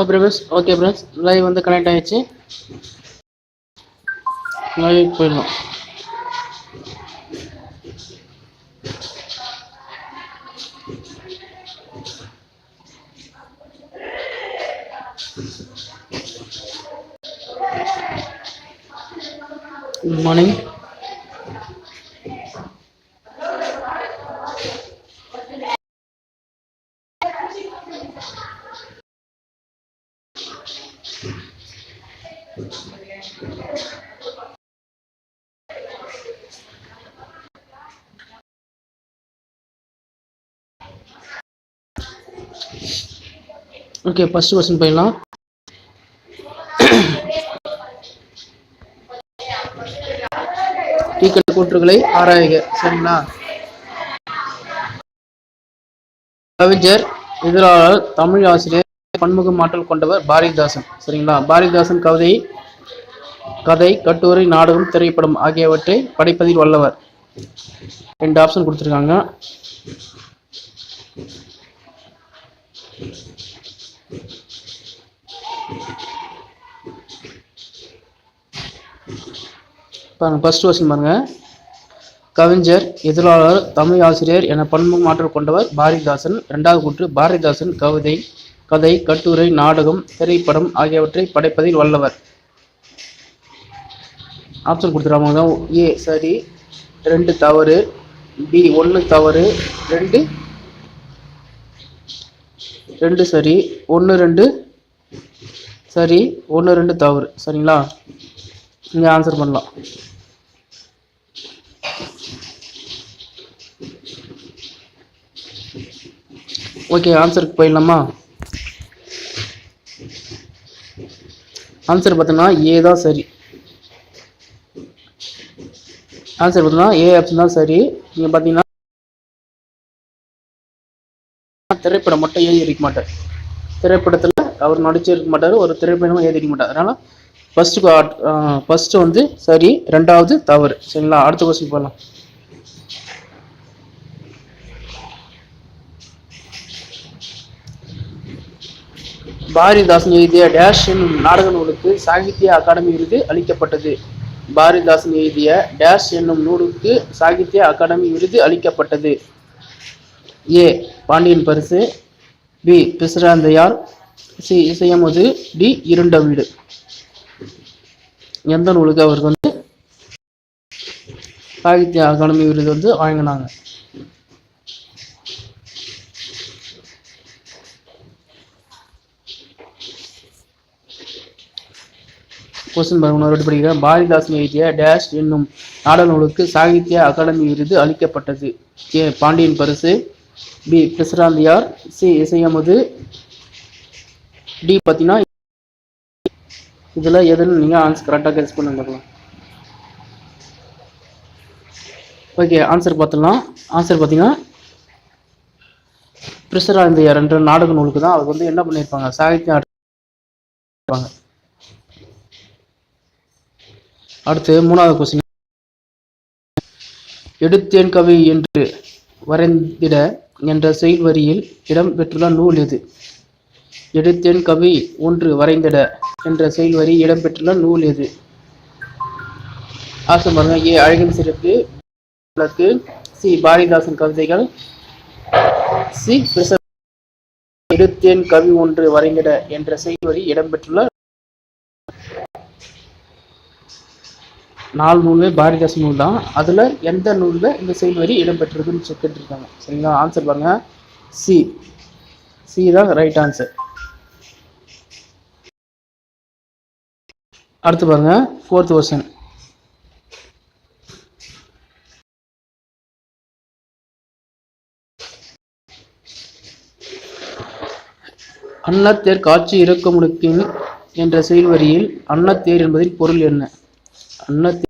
Okay press okay press live வந்து connect ஆயிடுச்சு. Live போயிடலாம். Good morning okay first question போயிடலாம். டீக்கெட் கூற்றுகளை ஆராயுக சரிங்களா? கவிஞர் இதழாளர் தமிழ் ஆசிரியர் பன்முக மாற்றல் கொண்டவர் பாரதிதாசன் சரிங்களா? பாரதிதாசன் கவிதை கதை கட்டுரை நாடகம் திரைப்படம் ஆகியவற்றை படைப்பதில் வல்லவர். ரெண்டு ஆப்ஷன் கொடுத்துருக்காங்க. பாருங்க ஃபர்ஸ்ட் கொஸ்டின் பாருங்க. கவிஞர் எதிராளர் தமிழ் ஆசிரியர் என பன்முக மாற்றம் கொண்டவர் பாரதிதாசன். இரண்டாவது கூற்று பாரதிதாசன் கவிதை கதை கட்டுரை நாடகம் திரைப்படம் ஆகியவற்றை படைப்பதில் வல்லவர். ஆப்ஷன் கொடுத்துருவாங்க ஏ சரி. ரெண்டு தவறு பி ஒன்று தவறு ரெண்டு ரெண்டு சரி ஒன்று ரெண்டு. சரி ஒன்று ரெண்டு தவறு. சரிங்களா? நீங்கள் ஆன்சர் பண்ணலாம். ஓகே ஆன்சருக்கு போயிடலாமா? ஆன்சர் பார்த்தோம்னா ஏ தான் சரி. ஆன்சர் பார்த்தோம்னா ஏ ஆப்ஷன் தான் சரி. நீங்கள் பார்த்தீங்கன்னா திரைப்படம் மட்டும் ஏன் இருக்க மாட்டேன் திரைப்படத்தில் அவர் நடிச்சிருக்க மாட்டார் ஒரு திரைப்படமும் எழுதி இருக்க மாட்டார். அதனால் ஃபஸ்ட்டு ஃபஸ்ட்டு வந்து சரி ரெண்டாவது தவறு. சரிங்களா? அடுத்த கொஸ்டின் போகலாம் பாரதிதாசன் எழுதிய டேஷ் என்னும் நாடக நூலுக்கு சாகித்ய அகாடமி விருது அளிக்கப்பட்டது. பாரதிதாசன் எழுதிய டேஷ் என்னும் நூலுக்கு சாகித்ய அகாடமி விருது அளிக்கப்பட்டது. ஏ. பாண்டியன் பரிசு. பி. பிசுராந்தையார். சி டி இருண்ட வீடு. எந்த நூலுக்கு அவருக்கு வந்து சாகித்ய அகாடமி விருது வந்து வழங்கினாங்க. கொஸ்டின் பாருங்க ஒரு படிக்கிறேன். பாரதிதாசன் எழுதிய டேஷ் என்னும் நாடக நூலுக்கு சாகித்ய அகாடமி விருது அளிக்கப்பட்டது. A Pandiyan Parisu. B Pisirandhaiyar C Isaiyamudhu D பார்த்தீங்கன்னா இதில் எதுன்னு நீங்கள் ஆன்சர் கரெக்டாக கெஸ் பண்ண பார்க்கலாம் ஓகே ஆன்சர் பார்த்துடலாம். ஆன்சர் பார்த்தீங்கன்னா பிரிசராந்தியார் என்ற நாடக நூலுக்கு தான் அவர் வந்து என்ன பண்ணியிருப்பாங்க? சாகித்ய இருப்பாங்க அடுத்து மூணாவது கொஸ்டின் எடுத்தேன் கவி என்று வரைந்திட என்ற செயல் வரியில் இடம் பெற்றுள்ள நூல் எது? எடுத்தேன் கவி ஒன்று வரைந்திட என்ற செயல்வரி இடம்பெற்றுள்ள நூல் எது? ஆசை பாருங்க ஏ அழகின் சிறப்பு விளக்கு சி. பாரதிதாசன் கவிதைகள். சி. பிரச எடுத்தேன் கவி ஒன்று வரைந்திட என்ற செய்வரி இடம்பெற்றுள்ள நாலு நூலுமே பாரதிதாசன் நூல் தான். அதில் எந்த நூலில் இந்த செயல் வரி இடம்பெற்றிருக்குன்னு செக் சரிங்களா? ஆன்சர் பாருங்க. சி. சி தான் ரைட் ஆன்சர் அடுத்து பாருங்க ஃபோர்த் கொஸ்டின் அன்னத்தேர் காட்சி இறக்கமுடுக்கின் என்ற செயல்வரியில் அன்னத்தேர் என்பதில் பொருள் என்ன? அன்னத்தேர்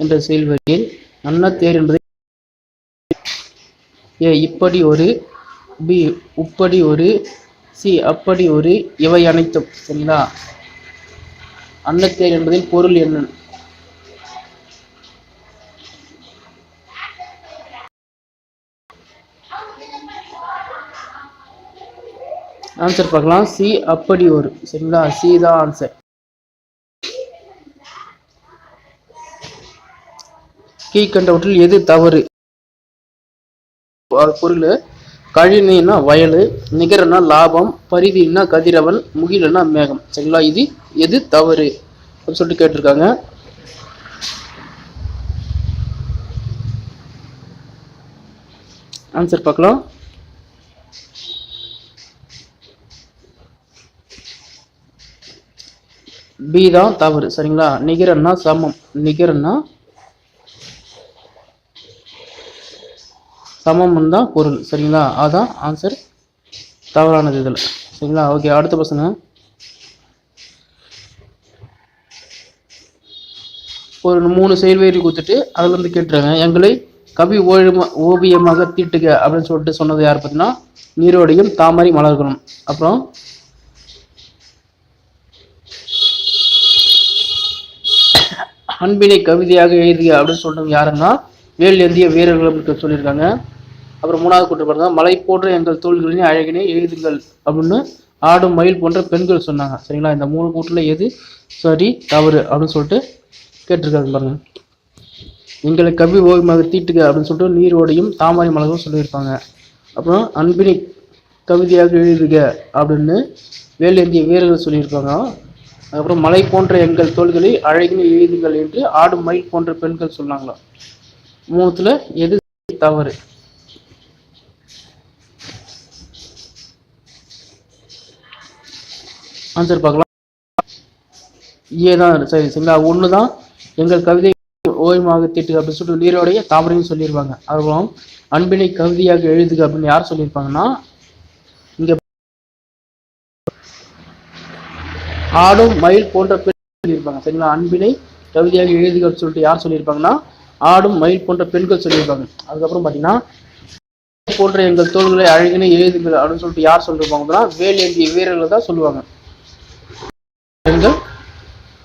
என்ற செயல்வரியில் அன்னத்தேர் என்பதை ஏ இப்படி ஒரு பி உப்படி ஒரு சி அப்படி ஒரு இவை அனைத்தும் சரிங்களா? அன்னத்தேர் என்பதில் பொருள் என்ன? ஆன்சர் பார்க்கலாம். சி அப்படி ஒரு சரிங்களா? சி தான் ஆன்சர் கீழ்கண்டவற்றில் எது தவறு? பொருள். கழினின்னா வயல் நிகரனா லாபம் பரிதினா கதிரவன் முகிலனா மேகம். சரிங்களா? இது எது தவறு? அப்படின்னு சொல்லிட்டு கேட்டிருக்காங்க. ஆன்சர் பார்க்கலாம். பி தான் தவறு. சரிங்களா? நிகரன்னா சமம். நிகரன்னா சமம் தான் பொருள். சரிங்களா? அதுதான் ஆன்சர் தவறானது இதில். சரிங்களா? ஓகே அடுத்த பசங்க ஒரு மூணு செயல்வேரி கொடுத்துட்டு அதுலேருந்து இருந்து கேட்டுறாங்க எங்களை கவி ஓவியமா ஓவியமாக தீட்டுக அப்படின்னு சொல்லிட்டு சொன்னது யார் பார்த்தீங்கன்னா நீரோடையும் தாமரை மலர்களும். அப்புறம் அன்பினை கவிதையாக எழுதுக அப்படின்னு சொல்றது யாருன்னா? வேல் ஏந்திய வீரர்கள் அப்படின்னு சொல்லியிருக்காங்க. அப்புறம் மூணாவது கூட்டு பாருங்க மலை போன்ற எங்கள் தோள்களின் அழகினை எழுதுங்கள் அப்படின்னு ஆடும் மயில் போன்ற பெண்கள் சொன்னாங்க. சரிங்களா? இந்த மூணு கூட்டில் எது சரி தவறு அப்படின்னு சொல்லிட்டு கேட்டிருக்காங்க பாருங்க. எங்களை கவி ஓவியமாக தீட்டுக அப்படின்னு சொல்லிட்டு நீரோடையும் தாமரை மலரும் சொல்லியிருப்பாங்க. அப்புறம் அன்பினை கவிதையாக எழுதுக அப்படின்னு வேலேந்திய வீரர்கள் சொல்லியிருப்பாங்க அதுக்கப்புறம் மலை போன்ற எங்கள் தோள்களை அழகினை எழுதுங்கள் என்று ஆடும் மயில் போன்ற பெண்கள் சொன்னாங்களாம் மூணுத்துல எது தவறு? ஆன்சர் பார்க்கலாம். ஏ தான் சரி சரிங்களா? ஒன்று தான் எங்கள் கவிதை ஓய்மாக திட்டு அப்படின்னு சொல்லிட்டு நீரோடைய தாமரையும் சொல்லியிருப்பாங்க அதுக்கப்புறம் அன்பினை கவிதையாக எழுதுக அப்படின்னு யார் சொல்லியிருப்பாங்கன்னா இங்க ஆடும் மயில் போன்ற பெண்கள் சொல்லியிருப்பாங்க சரிங்களா? அன்பினை கவிதையாக எழுதுக அப்படின்னு சொல்லிட்டு யார் சொல்லியிருப்பாங்கன்னா ஆடும் மயில் போன்ற பெண்கள் சொல்லியிருப்பாங்க அதுக்கப்புறம் பார்த்தீங்கன்னா போன்ற எங்கள் தோள்களை அழகின எழுதுங்கள் அப்படின்னு சொல்லிட்டு யார் சொல்லியிருப்பாங்கன்னா வேல் ஏந்திய வீரர்கள் தான் சொல்லுவாங்க. எங்கள்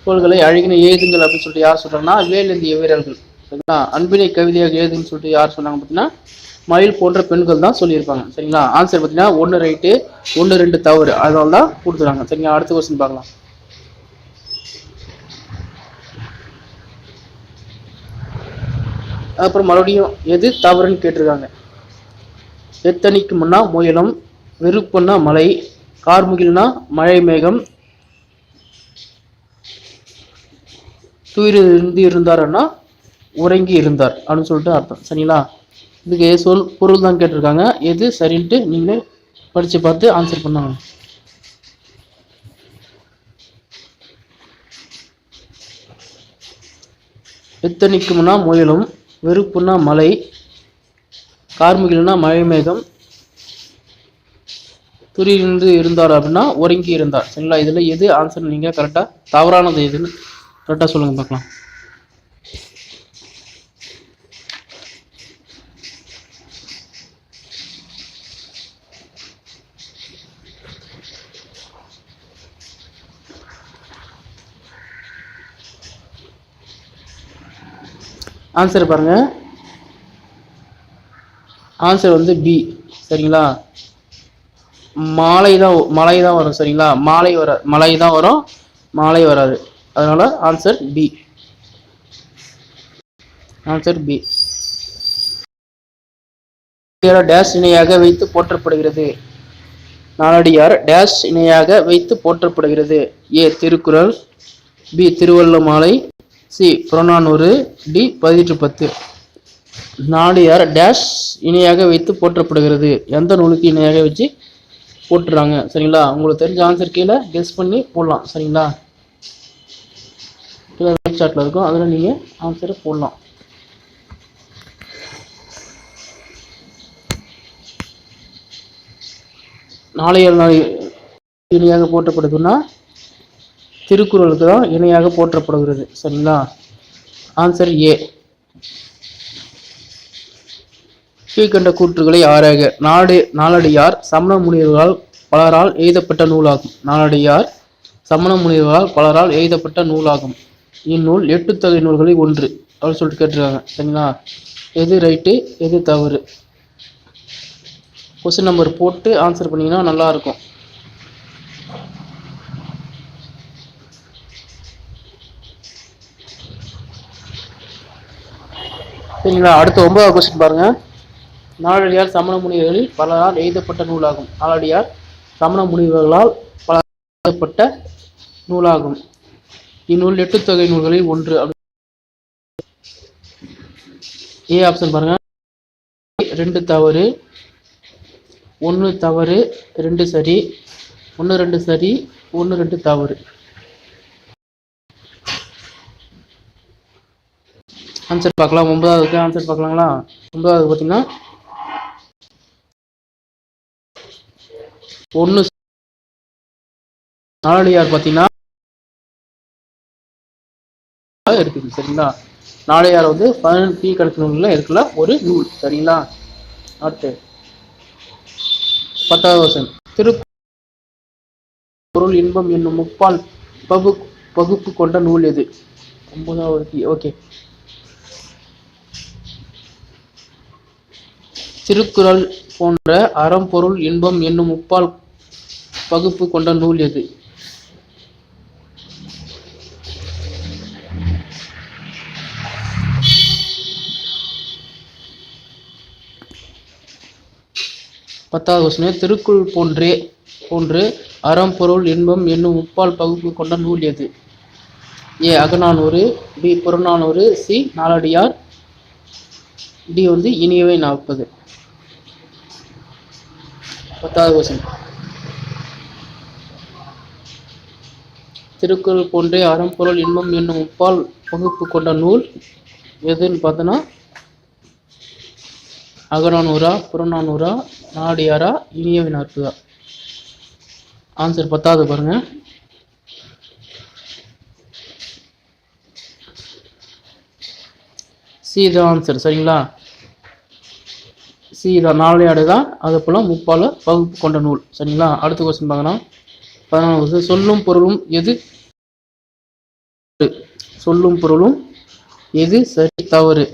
தோள்களை அழகினை எழுதுங்கள் அப்படின்னு சொல்லிட்டு யார் சொல்றாங்கன்னா வேல் ஏந்திய வீரர்கள். சரிங்களா? அன்பினை கவிதையாக எழுதுன்னு சொல்லிட்டு யார் சொன்னாங்க பார்த்தீங்கன்னா மயில் போன்ற பெண்கள் தான் சொல்லியிருப்பாங்க. சரிங்களா? ஆன்சர் பார்த்தீங்கன்னா ஒன்று ரைட்டு ஒன்று ரெண்டு தவறு. அதனால தான் கொடுத்துறாங்க சரிங்களா? அடுத்த கொஸ்டின் பார்க்கலாம். அப்புறம் மறுபடியும் எது தவறுன்னு கேட்டிருக்காங்க. எத்தனைக்கு முன்னா முயலும் வெறுப்புன்னா மலை கார்முகில்னா மழை மேகம். துயிலிருந்து இருந்தாருன்னா உறங்கி இருந்தார் அப்படின்னு சொல்லிட்டு அர்த்தம். சரிங்களா? இதுக்கு சொல் பொருள் தான் கேட்டிருக்காங்க. எது சரின்ட்டு நீங்களே படித்து பார்த்து ஆன்சர் பண்ணாங்க. எத்தனைக்கும்னா முயலும் வெறுப்புன்னா மலை கார்முகில்னா மழை மேகம் துரியிருந்து இருந்தார் அப்படின்னா உறங்கி இருந்தார். சரிங்களா? இதில் எது ஆன்சர் நீங்கள் கரெக்டாக தவறானது எதுன்னு கரெக்டாக சொல்லுங்கள் பார்க்கலாம். ஆன்சர் பாருங்கள் ஆன்சர் வந்து பி சரிங்களா? மாலை தான் மழை தான் வரும் சரிங்களா? மாலை வர மழை தான் வரும் மாலை வராது. அதனால் answer B answer B dash இணையாக வைத்து போற்றப்படுகிறது. நாலடியார் டேஷ் இணையாக வைத்து போற்றப்படுகிறது. A Thirukkural. B Thiruvalluvamalai C Purananuru D பதினெட்டு பத்து. நாடியார் டேஷ் இணையாக வைத்து போற்றப்படுகிறது. எந்த நூலுக்கு இணையாக வச்சு போட்டுறாங்க சரிங்களா? உங்களுக்கு தெரிஞ்ச ஆன்சர் கீழே கெஸ் பண்ணி போடலாம். சரிங்களா? கீழே ரைட் சார்ட்டில் இருக்கும். அதில் நீங்கள் ஆன்சரை போடலாம். நாளைய நாளை இணையாக போற்றப்படுதுன்னா திருக்குறளுக்கு தான் இணையாக போற்றப்படுகிறது. சரிங்களா? ஆன்சர் ஏ கீழ்கண்ட கூற்றுகளை ஆராக. நாடு நாளடியார் சமண முனிவர்களால் பலரால் எழுதப்பட்ட நூலாகும். நாளடியார் சமண முனிவர்களால் பலரால் எழுதப்பட்ட நூலாகும். இந்நூல் எட்டு தொகை நூல்களில் ஒன்று. அப்படின்னு சொல்லிட்டு கேட்டிருக்காங்க. சரிங்களா? எது ரைட்டு எது தவறு? கொஸ்டின் நம்பர் போட்டு ஆன்சர் பண்ணிங்கன்னா நல்லாயிருக்கும் சரிங்களா அடுத்த ஒன்பதாவது கொஸ்டின் பாருங்க. நாளடியார் சமண முனிவர்களில் பலரால் எழுதப்பட்ட நூலாகும். நாளடியார் சமண முனிவர்களால் பல எழுதப்பட்ட நூலாகும். இந்நூல் எட்டு தொகை நூல்களில் ஒன்று. ஏ ஆப்ஷன் பாருங்க. ரெண்டு தவறு ஒன்று தவறு ரெண்டு சரி ஒன்று ரெண்டு சரி ஒன்று ரெண்டு தவறு. ஆன்சர் பார்க்கலாம். ஒன்பதாவதுக்கு ஆன்சர் பார்க்கலாங்களா? ஒன்பதாவது பார்த்தீங்கன்னா ஒன்று நாலடியார் பார்த்தீங்கன்னா இருக்குது சரிங்களா? நாளையார் வந்து பதினெண்டு தீ கணக்கு இருக்குல்ல ஒரு நூல். சரிங்களா? அடுத்து பத்தாவது வருஷம் திரு பொருள் இன்பம் என்னும் முப்பால் பகு பகுப்பு கொண்ட நூல் எது? ஒன்பதாவது ஓகே திருக்குறள் போன்ற அறம் பொருள் இன்பம் என்னும் முப்பால் பகுப்பு கொண்ட நூல் எது? பத்தாவது கொஸ்டின் திருக்குறள் போன்றே போன்று அறம் பொருள் இன்பம் என்னும் முப்பால் பகுப்பு கொண்ட நூல் எது? A Agananuru B Purananuru C Naladiyar D வந்து இனியவை நாற்பது. பத்தாவது கொஸ்டின் திருக்குறள் போன்றே அறம்பொருள் இன்பம் என்னும் முப்பால் வகுப்பு கொண்ட நூல் எதுன்னு பார்த்தோன்னா அகரானூரா புறநானூரா நாடியாரா இனியவின் நாற்பதா ஆன்சர் பத்தாவது பாருங்க. சி ஆன்சர் சரிங்களா? சி இதை நாளையாடு தான். அது போல் முப்பால பகுப்பு கொண்ட நூல். சரிங்களா? அடுத்த கொஸ்டின் பார்க்கலாம். பதினாலாவது சொல்லும் பொருளும் எது சொல்லும் பொருளும் எது சரி தவறு?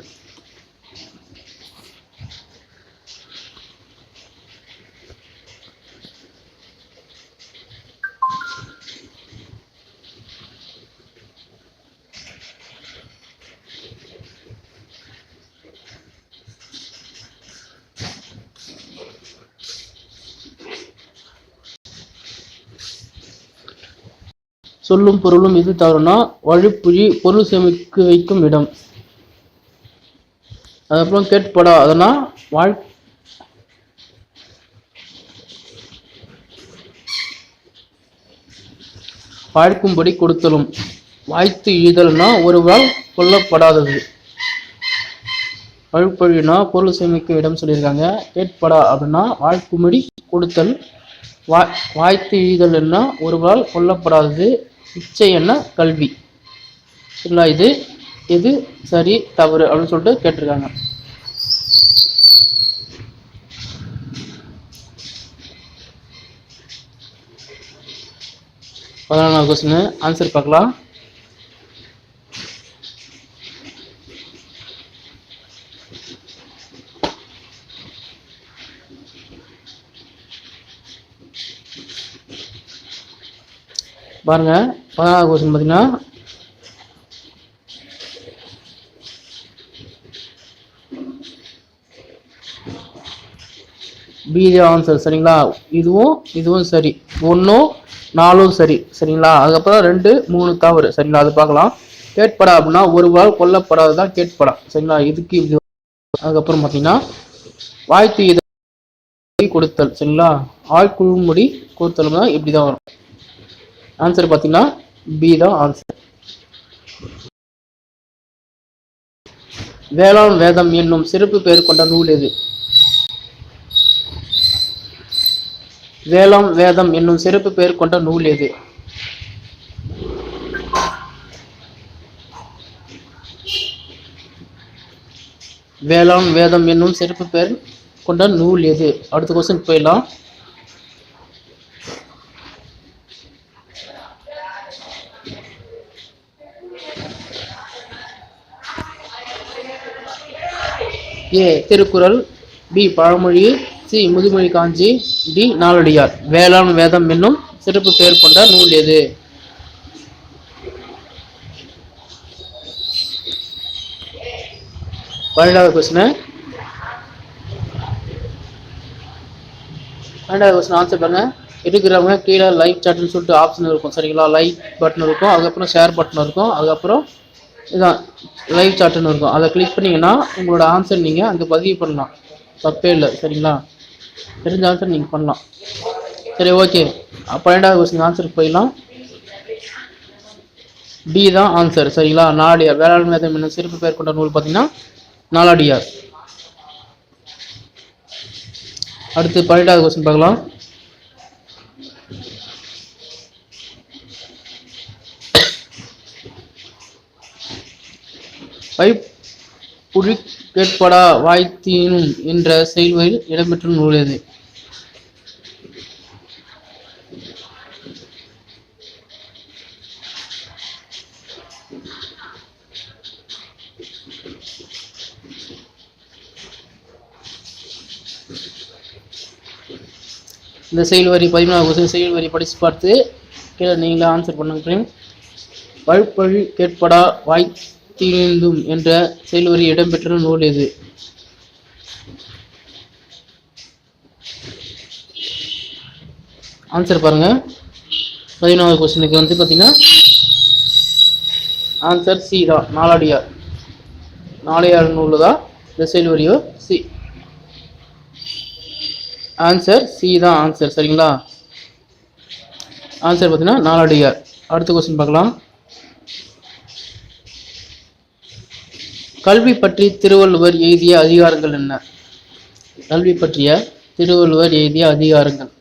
சொல்லும் பொருளும் எது தவறுனா வழிப்புழி பொருள் சேமிக்கு வைக்கும் இடம். அதுக்கப்புறம் கேட்படா அதனால் வாழ் வாழ்க்கும்படி கொடுத்தலும். வாய்த்து இழுதல்னா ஒருவரால் கொல்லப்படாதது. வழிப்பொழினா பொருள் சேமிக்கும் இடம் சொல்லியிருக்காங்க. கேட்படா அப்படின்னா வாழ்க்கும்படி கொடுத்தல். வா வாய்த்து இழுதல்னா ஒருவரால் கொல்லப்படாதது. இச்சை என்ன கல்வி. சரிங்களா? இது எது சரி தவறு அப்படின்னு சொல்லிட்டு கேட்டிருக்காங்க. பதினாலாவது கொஸ்டின் ஆன்சர் பார்க்கலாம். பாருங்கள் பதினாறாவது கொஸ்டின் பார்த்தீங்கன்னா பி ஆன்சர் சரிங்களா? இதுவும் இதுவும் சரி. ஒன்றும் நாலும் சரி சரிங்களா? அதுக்கப்புறம் ரெண்டு மூணு தவறு சரிங்களா? அது பார்க்கலாம். கேட்படா அப்படின்னா ஒரு வாள் கொல்லப்படாது தான் கேட்படா சரிங்களா? இதுக்கு இது. அதுக்கப்புறம் பார்த்தீங்கன்னா வாழ்த்து இதை கொடுத்தல் சரிங்களா? ஆழ்குழுமுடி கொடுத்தல் இப்படி தான் வரும். ஆன்சர் பார்த்தீங்கன்னா பி தான் ஆன்சர் வேளாண் வேதம் என்னும் சிறப்பு பெயர் கொண்ட நூல் எது? வேளாண் வேதம் என்னும் சிறப்பு பெயர் கொண்ட நூல் எது? வேளாண் வேதம் என்னும் சிறப்பு பெயர் கொண்ட நூல் எது? அடுத்த கொஸ்டின் போயிடலாம். ஏ திருக்குறள் பி பழமொழி சி முதுமொழி காஞ்சி டி நாலடியார். வேளாண் வேதம் என்னும் சிறப்பு பெயர் கொண்ட நூல் எது? பன்னெண்டாவது கொஸ்டின் பன்னெண்டாவது கொஸ்டின் ஆன்சர் பாருங்க. இருக்கிறவங்க கீழே லைக் சாட்னு சொல்லிட்டு ஆப்ஷன் இருக்கும். சரிங்களா? லைக் பட்டன் இருக்கும். அதுக்கப்புறம் ஷேர் பட்டன் இருக்கும். அதுக்கப்புறம் இதான் லைவ் சாட்டுன்னு இருக்கும். அதை கிளிக் பண்ணிங்கன்னா உங்களோட ஆன்சர் நீங்கள் அங்கே பதிவு பண்ணலாம். தப்பே இல்லை சரிங்களா? தெரிஞ்ச ஆன்சர் நீங்கள் பண்ணலாம். சரி ஓகே பன்னெண்டாவது கொஸ்டின் ஆன்சருக்கு போயிடலாம். டி தான் ஆன்சர் சரிங்களா? நாலடியார். வேளாண்மை என்ன சிறப்பு பெயர் கொண்ட நூல் பார்த்தீங்கன்னா நாலாடியார். அடுத்து பன்னெண்டாவது கொஸ்டின் பார்க்கலாம். வைப் கேட்படா வாய்த்தீனும் என்ற செயல்வழியில் இடம்பெற்ற நூலியது இந்த செயல் வரி பதிமூணாவது கொஸ்டின் செயல் வரி படித்து பார்த்து கீழே நீங்களே ஆன்சர் பண்ணுங்க ஃப்ரெண்ட் வழுப்பழி கேட்படா வாய் தீந்தும் என்ற செயல் வரி இடம்பெற்ற நூல் எது ஆன்சர் பாருங்க. பதினோராவது கொஸ்டினுக்கு வந்து பார்த்தீங்கன்னா ஆன்சர் சி தான் நாலாடியார் நாளையார் நூல் தான் இந்த செயல் வரியோ சி ஆன்சர் சி தான் ஆன்சர் சரிங்களா? ஆன்சர் பார்த்தீங்கன்னா நாலாடியார் அடுத்த கொஸ்டின் பார்க்கலாம். கல்வி பற்றி திருவள்ளுவர் எழுதிய அதிகாரங்கள் என்ன? கல்வி பற்றிய திருவள்ளுவர் எழுதிய அதிகாரங்கள்.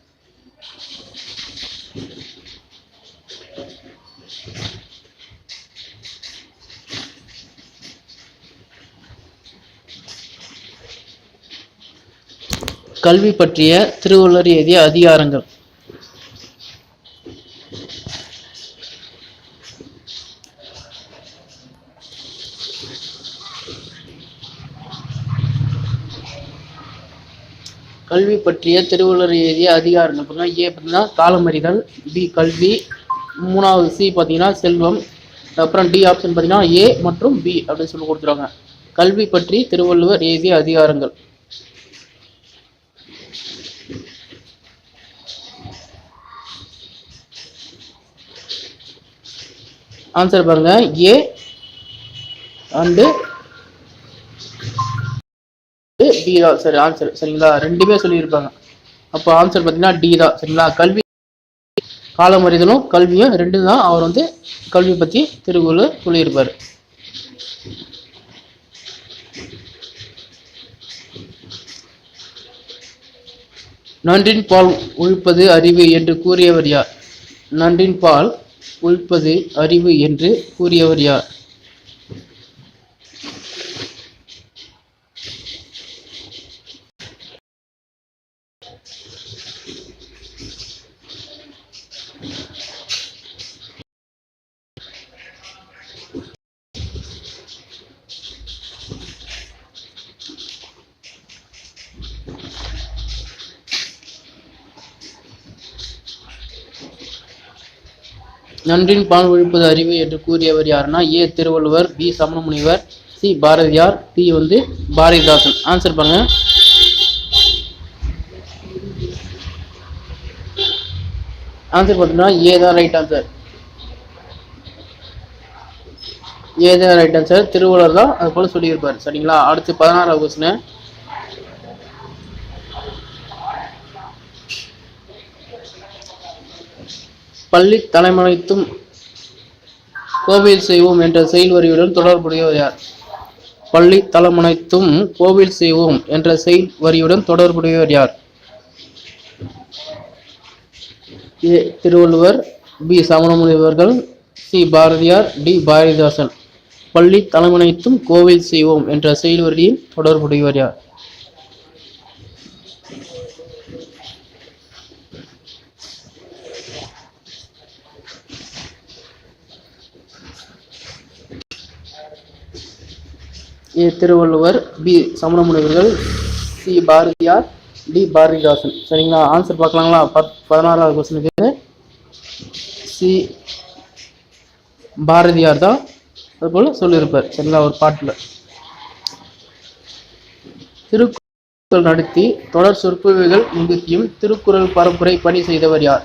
கல்வி பற்றிய திருவள்ளுவர் எழுதிய அதிகாரங்கள் கல்வி பற்றிய திருவள்ளுவர் எழுதிய அதிகாரங்கள் பார்த்தீங்கன்னா ஏ பார்த்தீங்கன்னா காலமறிதல் பி கல்வி மூணாவது சி பார்த்தீங்கன்னா செல்வம் அப்புறம் டி ஆப்ஷன் பார்த்தீங்கன்னா ஏ மற்றும் பி அப்படின்னு சொல்லி கொடுத்துருவாங்க கல்வி பற்றி திருவள்ளுவர் எழுதிய அதிகாரங்கள். ஆன்சர் பாருங்க. ஏ அண்டு டி தான். சரி ஆன்சர் சரிங்களா? ரெண்டுமே சொல்லியிருப்பாங்க. அப்போ ஆன்சர் பார்த்தீங்கன்னா டி தான். சரிங்களா? கல்வி காலமறிதலும் கல்வியும் ரெண்டு தான். அவர் வந்து கல்வி பற்றி திருக்குறள் சொல்லியிருப்பார். நன்றின் பால் உழிப்பது அறிவு என்று கூறியவர் யார்? நன்றின் பால் உழிப்பது அறிவு என்று கூறியவர் யார்? நன்றின் பால் ஒழிப்பது அறிவு என்று கூறியவர் யாருன்னா ஏ. திருவள்ளுவர் பி. சமணமுனிவர் சி. பாரதியார் டி. வந்து பாரதிதாசன். ஆன்சர் பாருங்க. ஆன்சர் பார்த்தீங்கன்னா ஏ தான் ரைட் ஆன்சர் ஏ தான் ரைட் ஆன்சர் திருவள்ளுவர் தான் அது போல சொல்லியிருப்பார். சரிங்களா? அடுத்து பதினாறாவது கொஸ்டின் பள்ளி தலைமனைத்தும் கோவில் செய்வோம் என்ற செயல் வரியுடன் தொடர்புடையவர் யார்? பள்ளி தலைமனைத்தும் கோவில் செய்வோம் என்ற செயல் வரியுடன் தொடர்புடையவர் யார்? ஏ. திருவள்ளுவர் பி. சமணமுனிவர்கள் சி. பாரதியார் டி. பாரதிதாசன். பள்ளி தலைமனைத்தும் கோவில் செய்வோம் என்ற செயல்வரியில் தொடர்புடையவர் யார்? ஏ திருவள்ளுவர் பி சமணமுனிவர்கள் சி பாரதியார் டி பாரதிதாசன். சரிங்களா? ஆன்சர் பார்க்கலாங்களா? பத் பதினாறாவது கொஸ்டினுக்கு சி பாரதியார் தான் அதுபோல் சொல்லியிருப்பார். சரிங்களா? ஒரு பாட்டில். திருக்குறள் நடத்தி தொடர் சொற்பொழிவுகள் நிகழ்த்தியும் திருக்குறள் பரப்புரை பணி செய்தவர் யார்?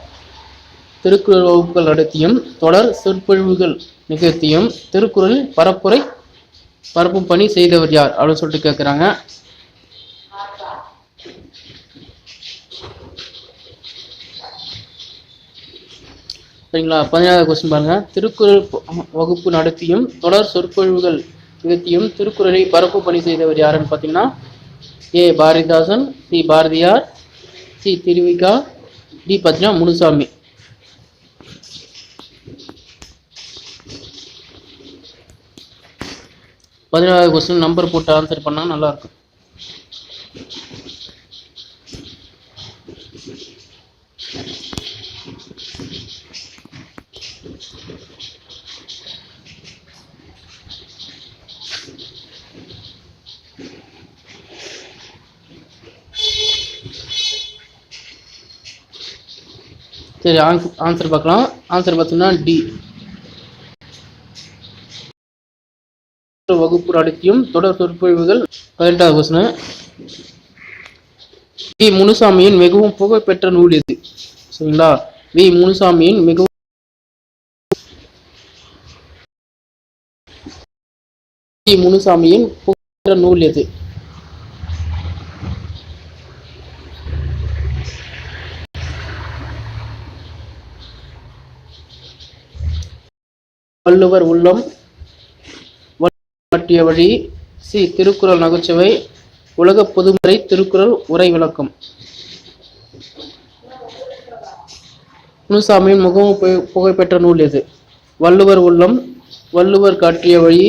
திருக்குறள் வகுப்புகள் நடத்தியும் தொடர் சொற்பொழிவுகள் நிகழ்த்தியும் திருக்குறள் பரப்புரை பரப்பும் பணி செய்தவர் யார்? அப்படின்னு சொல்லிட்டு கேட்குறாங்க சரிங்களா? பதினேழாவது கொஸ்டின் பாருங்க. திருக்குறள் வகுப்பு நடத்தியும் தொடர் சொற்பொழிவுகள் நிகழ்த்தியும் திருக்குறளை பரப்பு பணி செய்தவர் யாருன்னு பார்த்தீங்கன்னா A. Bharathidasan C Bharathiyar C. Thiruvika D. பார்த்தீங்கன்னா முனுசாமி. பதினாறாவது கொஸ்டின் நம்பர் போட்டு ஆன்சர் பண்ணா நல்லா இருக்கும். சரி ஆன்சர் பார்க்கலாம். ஆன்சர் பார்த்தீங்கன்னா டி வகுப்பு நடத்தியும் தொடர் சொற்பொழிவுகள் பதினெட்டாவது கொஸ்டின் வி. முனுசாமியின் மிகவும் புகழ்பெற்ற நூல் எது சரிங்களா? வி. முனுசாமியின் மிகவும் வி. முனுசாமியின் புகழ்பெற்ற நூல் எது வள்ளுவர் உள்ளம் காட்டிய வழி சி. திருக்குறள் நகைச்சுவை உலக பொதுமுறை திருக்குறள் உரை விளக்கம். முனுசாமியின் மிகவும் புகழ்பெற்ற நூல் எது வள்ளுவர் உள்ளம் வள்ளுவர் காட்டிய வழி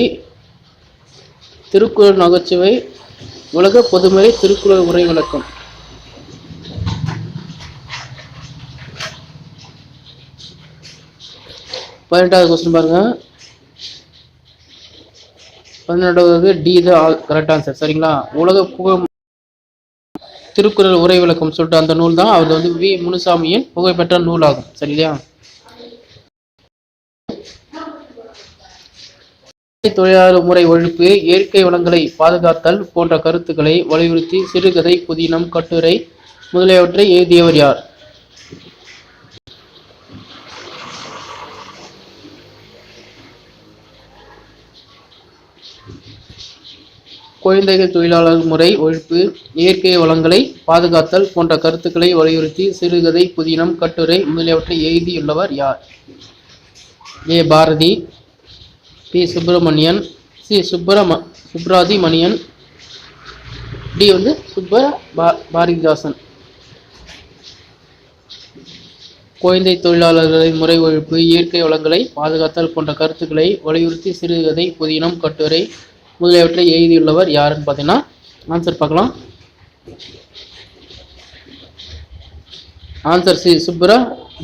திருக்குறள் நகைச்சுவை உலக பொதுமுறை திருக்குறள் உரை விளக்கம். பன்னெண்டாவது கொஸ்டின் பாருங்கள் பதினெட்டாவது டி தான் கரெக்ட் ஆன்சர் சரிங்களா? உலக புகழ் திருக்குறள் உரை விளக்கம் சொல்லிட்டு அந்த நூல் தான். அது வந்து வி. முனுசாமியின் புகழ்பெற்ற நூலாகும். சரிங்களா தொழிலாளர் முறை ஒழிப்பு இயற்கை வளங்களை பாதுகாத்தல் போன்ற கருத்துக்களை வலியுறுத்தி சிறுகதை புதினம் கட்டுரை முதலியவற்றை எழுதியவர் யார்? குழந்தைகள் தொழிலாளர் முறை ஒழிப்பு இயற்கை வளங்களை பாதுகாத்தல் போன்ற கருத்துக்களை வலியுறுத்தி சிறுகதை புதினம் கட்டுரை முதலியவற்றை எழுதியுள்ளவர் யார்? A. Bharathi B. Subramanian C. சுப்பிரம சுப்ராதி மணியன் டி வந்து சுப்ப பா பாரதிதாசன். குழந்தை தொழிலாளர்களின் முறை ஒழிப்பு இயற்கை வளங்களை பாதுகாத்தல் போன்ற கருத்துக்களை வலியுறுத்தி சிறுகதை புதினம் கட்டுரை முதலியவற்றை எழுதியுள்ளவர் யாருன்னு பார்த்தீங்கன்னா ஆன்சர் பார்க்கலாம். ஆன்சர் சி சுப்ரா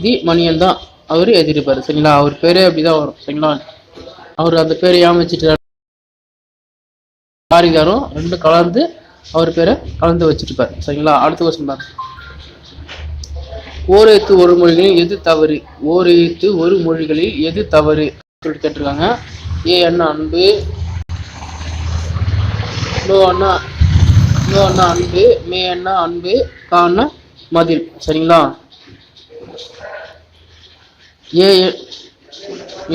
தி மணியன் தான். அவர் எழுதியிருப்பார். சரிங்களா? அவர் பேரே அப்படிதான் வரும். சரிங்களா? அவர் அந்த பேரை ஏமாச்சிட்டு வச்சுட்டு பாரிகாரும் ரெண்டும் கலந்து அவர் பேரை கலந்து வச்சிருப்பார். சரிங்களா? அடுத்த கொஸ்டின் பாருங்க ஓர் எழுத்து ஒரு மொழிகளில் எது தவறு? ஓர் எழுத்து ஒரு மொழிகளில் எது தவறு? சொல்லிட்டு கேட்டிருக்காங்க. ஏ அண்ணா அன்பு நோ அண்ணா நோ அண்ணா அன்பு மே அண்ணா அன்பு காண்ணா மதில். சரிங்களா? ஏ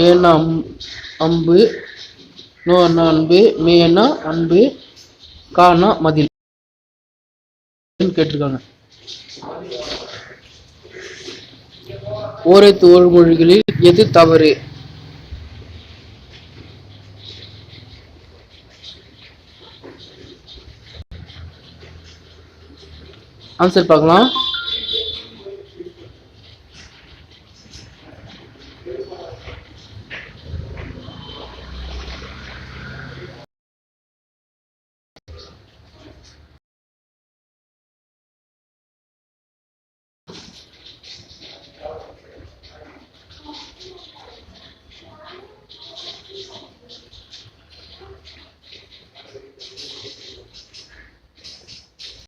ஏண்ணா அம்- அம்பு நோ அண்ணா அன்பு மே அண்ணா அன்பு காணா மதில். கேட்டிருக்காங்க. ஓரை தோல் மொழிகளில் எது தவறு? ஆன்சர் பார்க்கலாம்.